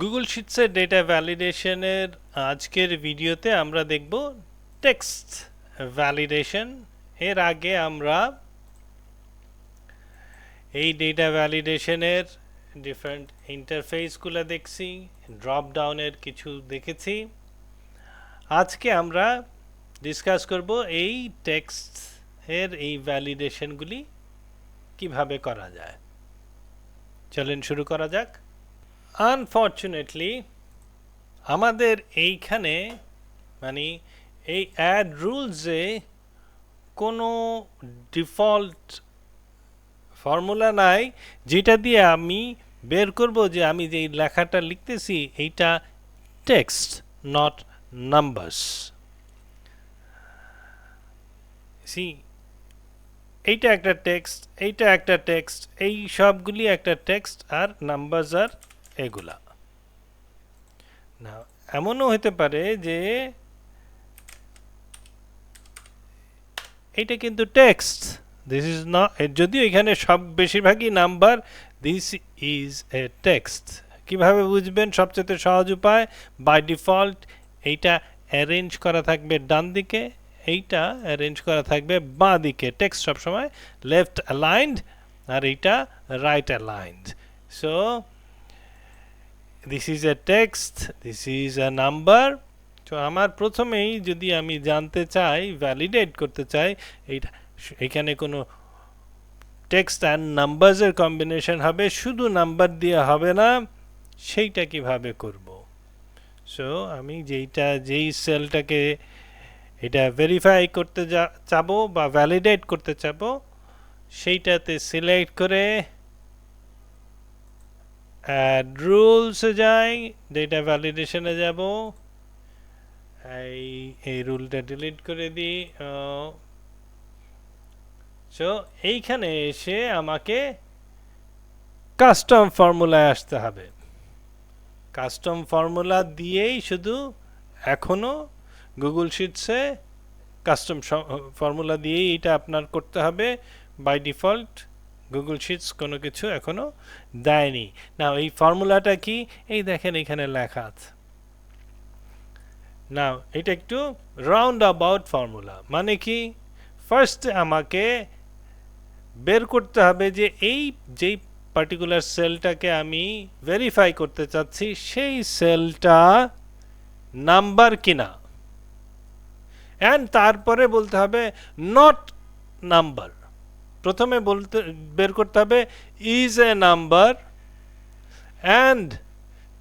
Google শিটসের data ভ্যালিডেশনের আজকের ভিডিওতে আমরা দেখব টেক্সট ভ্যালিডেশন এর আগে আমরা এই ডেটা ভ্যালিডেশনের ডিফারেন্ট ইন্টারফেসগুলো দেখছি ড্রপ ডাউনের কিছু দেখেছি। আজকে আমরা ডিসকাস করব এই টেক্সট এর এই ভ্যালিডেশনগুলি কীভাবে করা যায়। চলেন শুরু করা যাক। আনফর্চুনেটলি আমাদের এইখানে মানে এই অ্যাড রুলসে কোনো ডিফল্ট ফর্মুলা নাই, যেটা দিয়ে আমি বের করব যে আমি যে লেখাটা লিখতেছি, এইটা টেক্সট নট নাম্বারস সি এইটা একটা টেক্সট এইটা একটা টেক্সট এই সবগুলি একটা টেক্সট আর নাম্বারস আর এগুলা। না এমনও হতে পারে যে এটা কিন্তু টেক্সট দিস ইজ নট যদিও এখানে সব বেশিরভাগই number this is a text কীভাবে বুঝবেন? সবচেয়ে সহজ উপায় বাই ডিফল্ট এইটা অ্যারেঞ্জ করা থাকবে ডান দিকে, এইটা অ্যারেঞ্জ করা থাকবে বাঁ দিকে। টেক্সট সবসময় লেফট অ্যালাইন্ড আর এইটা right aligned so this is a text this is a number তো আমার প্রথমেই যদি আমি জানতে চাই ভ্যালিডেট করতে চাই, এইটা এখানে কোনো টেক্সট অ্যান্ড নাম্বারসের কম্বিনেশন হবে, শুধু নাম্বার দিয়ে হবে না, সেইটা কীভাবে করব? সো আমি যেইটা, যেই সেলটাকে এটা ভেরিফাই করতে যা চাবো বা ভ্যালিডেট করতে চাবো, সেইটাতে সিলেক্ট করে অ্যাড রুলসে যাই ডেটা ভ্যালিডেশনে যাব। এই এই রুলটা ডিলিট করে দিই। সো এইখানে এসে আমাকে কাস্টম ফর্মুলায় আসতে হবে। কাস্টম ফর্মুলা দিয়েই শুধু এখনও গুগল শিটসে কাস্টম ফর্মুলা দিয়েই এটা আপনার করতে হবে। বাই ডিফল্ট গুগল শিটস কোনো কিছু এখনও দেয়নি। না এই ফর্মুলাটা কি? এই দেখেন এখানে লেখা আছে। না এটা একটু রাউন্ড অ্যাবাউট ফর্মুলা মানে কি? ফার্স্ট আমাকে বের করতে হবে যে এই, যেই পার্টিকুলার সেলটাকে আমি ভেরিফাই করতে চাচ্ছি, সেই সেলটা নাম্বার কিনা? অ্যান্ড তারপরে বলতে হবে নট নাম্বার প্রথমে বলতে, বের করতে হবে ইজ এ নাম্বার অ্যান্ড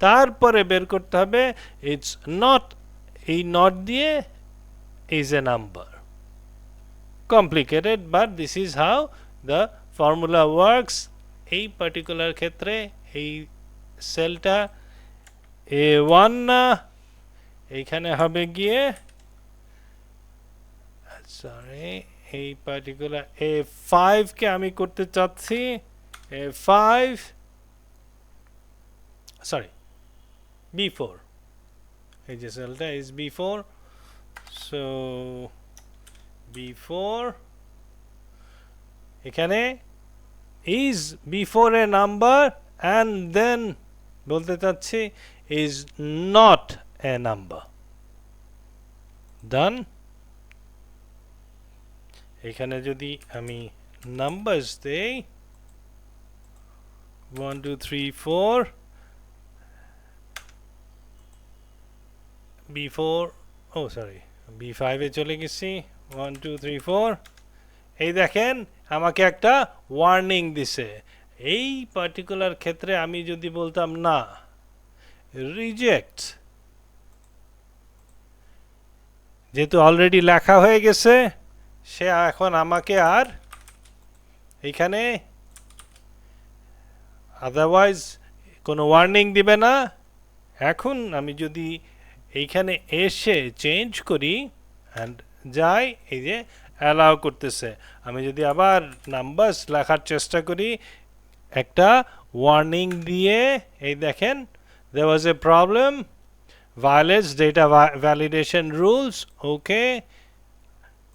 তারপরে বের করতে হবে ইটস নট এই নট দিয়ে is a number complicated but this is how the formula works এই পার্টিকুলার ক্ষেত্রে এই সেলটা এ ওয়ান না, এইখানে হবে গিয়ে সরি এই পার্টিকুলার এ ফাইভকে আমি করতে চাচ্ছি। A five sorry B four এই যে সেলটা is B four so B four এখানে is B four a number and then বলতে চাচ্ছি is not a number done এখানে যদি আমি নাম্বারস দেই one two three four B four oh sorry B ফাইভে চলে গেছি ওয়ান টু থ্রি ফোর এই দেখেন আমাকে একটা ওয়ার্নিং দিছে। এই পার্টিকুলার ক্ষেত্রে আমি যদি বলতাম না রিজেক্ট যেহেতু অলরেডি লেখা হয়ে গেছে সে এখন আমাকে আর এখানে আদারওয়াইজ কোনো ওয়ার্নিং দিবে না। এখন আমি যদি এইখানে এসে চেঞ্জ করি অ্যান্ড যাই, এই যে অ্যালাউ করতেছে। আমি যদি আবার নাম্বারস লেখার চেষ্টা করি, একটা ওয়ার্নিং দিয়ে, এই দেখেন there was a problem violates data validation rules okay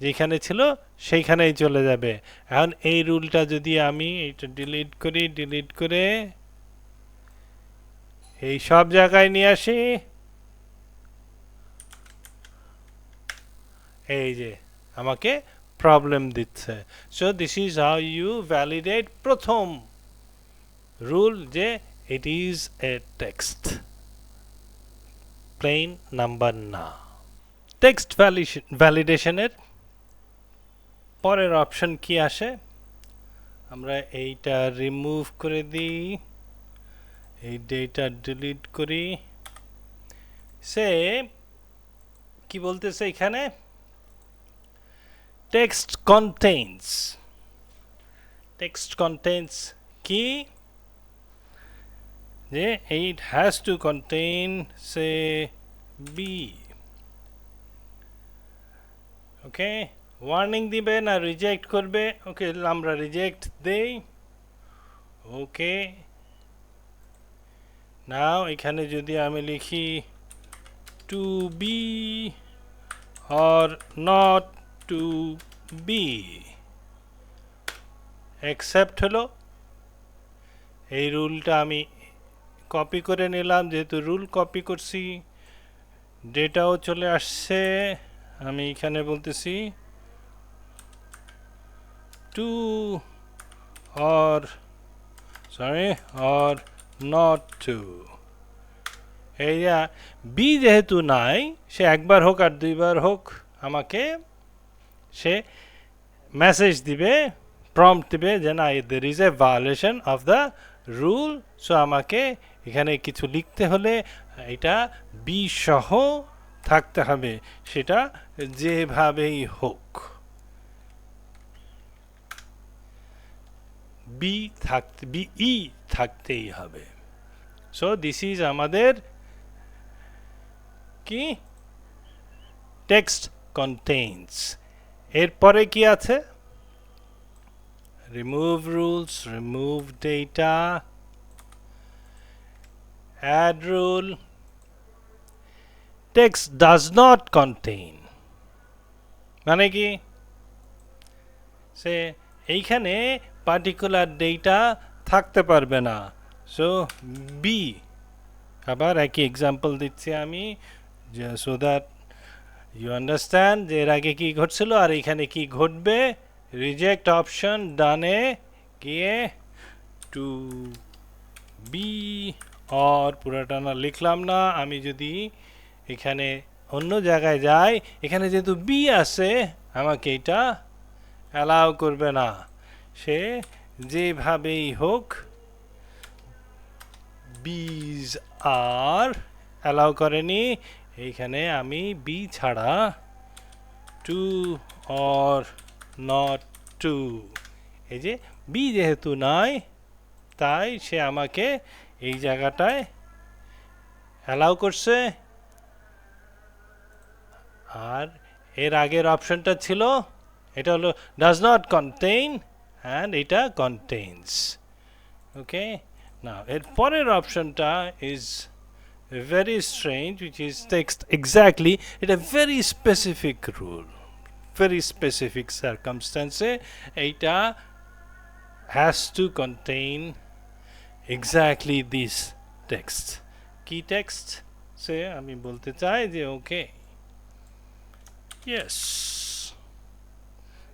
যেখানে ছিল সেইখানেই চলে যাবে। এখন এই রুলটা যদি আমি এটা ডিলিট করি ডিলিট করে এই সব জায়গায় নিয়ে আসি। এই যে আমাকে প্রবলেম দিচ্ছে। So this is how you validate প্রথম রুল যে it is a text plain number না। টেক্সট ভ্যালিডেশনের পরের অপশন কি আসে? আমরা এইটা রিমুভ করে দিই। এই ডেটা ডিলিট করি। সে কি বলতেছে এখানে? টেক্সট কন্টেইনস টেক্সট কন্টেইনস কি? যে it has to contain, say, b okay warning দিবে, না রিজেক্ট করবে। ওকে, আমরা রিজেক্ট দেই। ওকে। নাও এখানে যদি আমি লিখি to be or not to be accept হলো। এই রুলটা আমি কপি করে নিলাম, যেহেতু রুল কপি করছি। ডেটাও চলে আসছে। আমি এখানে বলতেছি to or sorry or not to এই বি যেহেতু নাই, সে একবার হোক আর দুইবার হোক আমাকে সে মেসেজ দিবে প্রম্পট দিবে যে না there is a violation of the rule so আমাকে এখানে কিছু লিখতে হলে এটা বি সহ থাকতে হবে, সেটা যেভাবেই হোক। বি থাকতে বি ই থাকতেই হবে। সো দিস ইজ আমাদের কি? টেক্সট কন্টেইনস এরপরে কি আছে? Remove rules, remove data add rule text does not contain মানে কি? সে, এইখানে পার্টিকুলার ডেটা থাকতে পারবে না। সো বি আবার একই এক্সাম্পল দিচ্ছি আমি সো দ্যাট ইউ আন্ডারস্ট্যান্ড যে এর আগে কী ঘটছিল আর এখানে কি ঘটবে। রিজেক্ট অপশন ডানে গিয়ে টু বি অর পুরাটা না লিখলাম না। আমি যদি এখানে অন্য জায়গায় যাই, এখানে যেহেতু বি আছে, আমাকে এটা অ্যালাউ করবে না। সে যেভাবেই হোক বিজ আর অ্যালাউ করেনি। এইখানে আমি বি ছাড়া টু অর নট টু এই যে বি যেহেতু নয় তাই সে আমাকে এই জায়গাটায় অ্যালাউ করছে। আর এর আগের অপশনটা ছিল, এটা হলো ডাজ নট কন্টেইন অ্যান্ড এটা কন্টেইনস ওকে না এর পরের অপশনটা is very strange which is text exactly it a very specific rule very specific circumstance এটা has to contain exactly this text কি text সে আমি বলতে চাই যে ওকে ইয়েস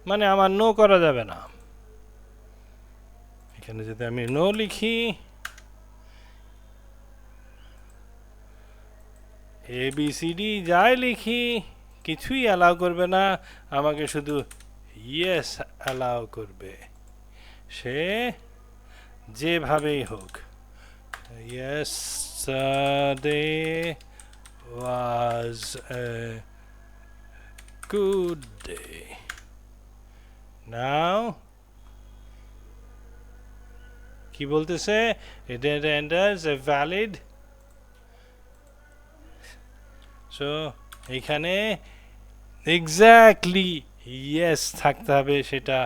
মানে আমার নো করা যাবে না এখানে যদি আমি নো লিখি এ বি সি ডি যাই লিখি, কিছুই অ্যালাউ করবে না, আমাকে শুধু ইয়েস অ্যালাউ করবে। সে যেভাবেই হোক yesterday was a good day now কি বলতেছে? It enters a valid. So এখানে এক্স্যাক্টলি ইয়েস থাকতে হবে, সেটা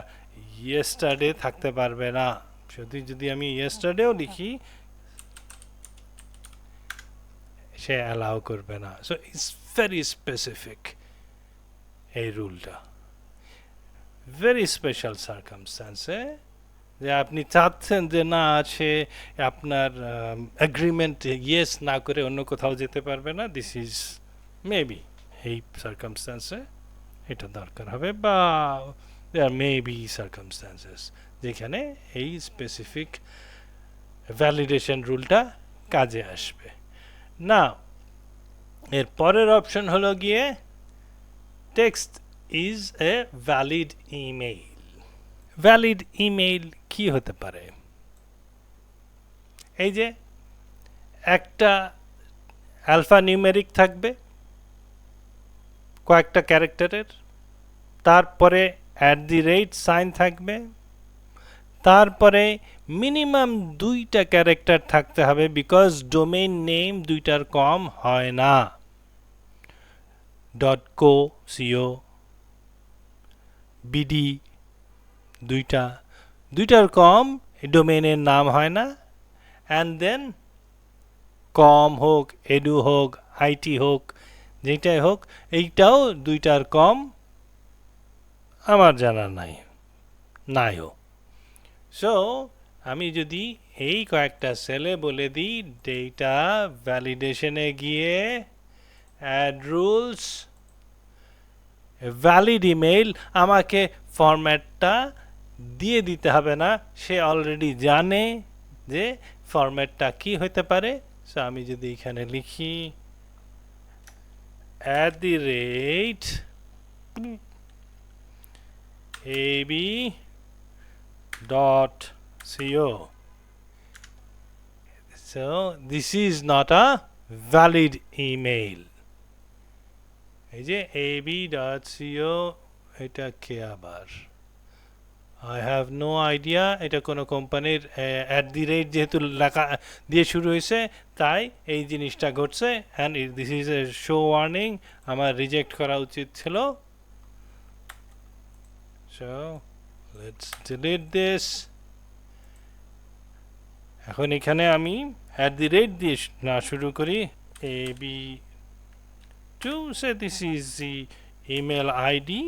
ইয়েস্টারডে থাকতে পারবে না। যদি যদি আমি ইয়েস্টারডেও লিখি, সে অ্যালাউ করবে না। সো ইটস ভেরি স্পেসিফিক এই রুলটা ভেরি স্পেশাল সার্কামস্টান্সে যে আপনি চাচ্ছেন যে না, সে আপনার এগ্রিমেন্ট ইয়েস না করে অন্য কোথাও যেতে পারবে না দিস ইজ মেবি এই সার্কামস্ট্যান্সে এটা দরকার হবে বা দেয়ার মে বি সার্কামস্ট্যান্সেস যেখানে এই স্পেসিফিক ভ্যালিডেশন রুলটা কাজে আসবে। না এর পরের অপশন হলো গিয়ে text is a valid email valid email কি হতে পারে? এই যে একটা অ্যালফা নিউমেরিক থাকবে, কয়েকটা ক্যারেক্টারের, তারপরে অ্যাট দি রেট সাইন থাকবে, তারপরে মিনিমাম দুইটা ক্যারেক্টার থাকতে হবে বিকজ ডোমেইন নেম দুইটার কম হয় না। ডট কো সিও বিডি দুইটা, দুইটার কম ডোমেনের নাম হয় না। অ্যান্ড দেন কম হোক এডু হোক আইটি হোক, যেটাই হোক, এইটাও দুইটার কম আমার জানা নাই নাই নাইও সো আমি যদি এই কয়েকটা সেলে বলে দিই ডেটা ভ্যালিডেশনে গিয়ে অ্যাড রুলস ভ্যালিড ইমেইল আমাকে ফরম্যাটটা দিয়ে দিতে হবে না। সে অলরেডি জানে যে ফরম্যাটটা কি হতে পারে। সো আমি যদি এখানে লিখি, at the rate ab dot co. So this is not a valid email এই যে, ab dot co, এটা কে আবার? আই হ্যাভ নো আইডিয়া এটা কোনো কোম্পানির অ্যাট দি রেট যেহেতু লেখা, দিয়ে শুরু হয়েছে, তাই এই জিনিসটা ঘটছে। And this is a show warning আমার রিজেক্ট করা উচিত ছিল। দিস এখন এখানে আমি অ্যাট দি রেট দিয়ে না, শুরু করি। A B to say this is the email ID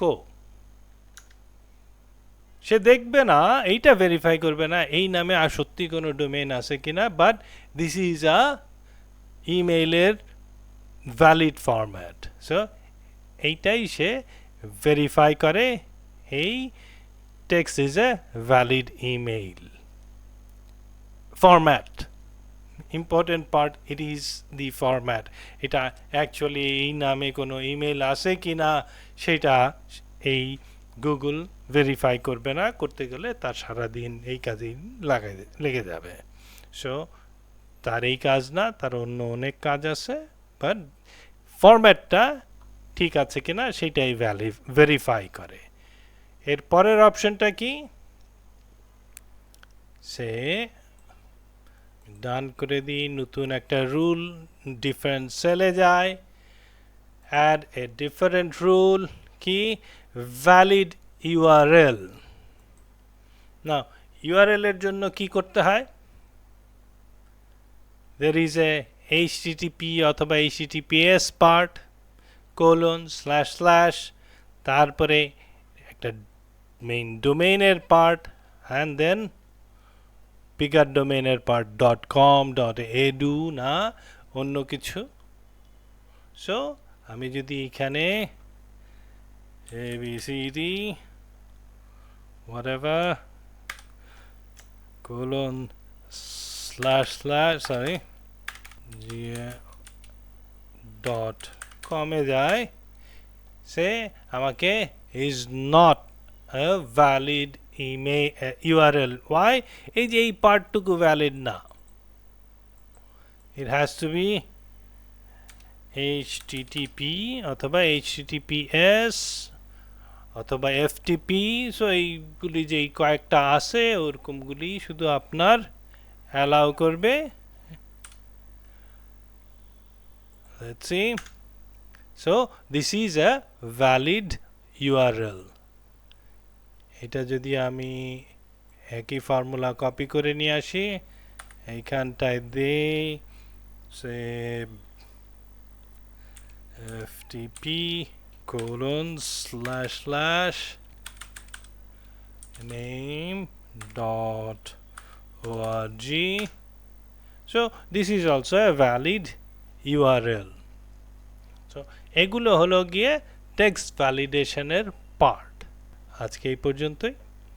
co সে দেখবে না, এইটা ভেরিফাই করবে না, এই নামে আর সত্যি কোনো ডোমেইন আছে কিনা বাট দিস ইজ আ ইমেইলের ভ্যালিড ফরম্যাট সো এইটাই সে ভেরিফাই করে, এই text is a valid email format important part it is the format এটা অ্যাকচুয়ালি এই নামে কোনো ইমেল আছে কি না সেটা এই গুগল ভেরিফাই করবে না, করতে গেলে তার সারাদিন এই কাজেই লাগাই লেগে যাবে। সো তার এই কাজ না, তার অন্য অনেক কাজ আছে বাট ফরম্যাটটা ঠিক আছে কিনা, সেটাই ভ্যালি ভেরিফাই করে। এর পরের অপশনটা কি? সে ডান করে দিই, নতুন একটা রুল ডিফারেন্ট সেলে যায় অ্যাড এ ডিফারেন্ট রুল কি? ভ্যালিড ইউআরএল না ইউআরএল এর জন্য কি করতে হয়? দের ইজ এ এইচটিটিপি অথবা HTTPS part colon slash slash তারপরে একটা মেইন ডোমেইনের পার্ট অ্যান্ড দেন পিকার ডোমেইনের part dot com dot edu না, অন্য কিছু? সো আমি যদি এখানে A B C D whatever, colon, slash slash, sorry dot কমে যায়, সে আমাকে is not a valid email uh, URL why এই যে এই পার্টটুকু ভ্যালিড না it has to be http অথবা https অথবা FTP সো এইগুলি যে কয়েকটা আছে ওরকমগুলি শুধু আপনার অ্যালাউ করবে let's see so this is a valid URL এটা যদি আমি একই ফর্মুলা কপি করে নিয়ে আসি, এইখানটায় দেই সে FTP colon, slash slash, name, dot, org. So, this is also a valid url so, এগুলো হলো গিয়ে টেক্সট ভ্যালিডেশনের পার্ট আজকে এই পর্যন্তই।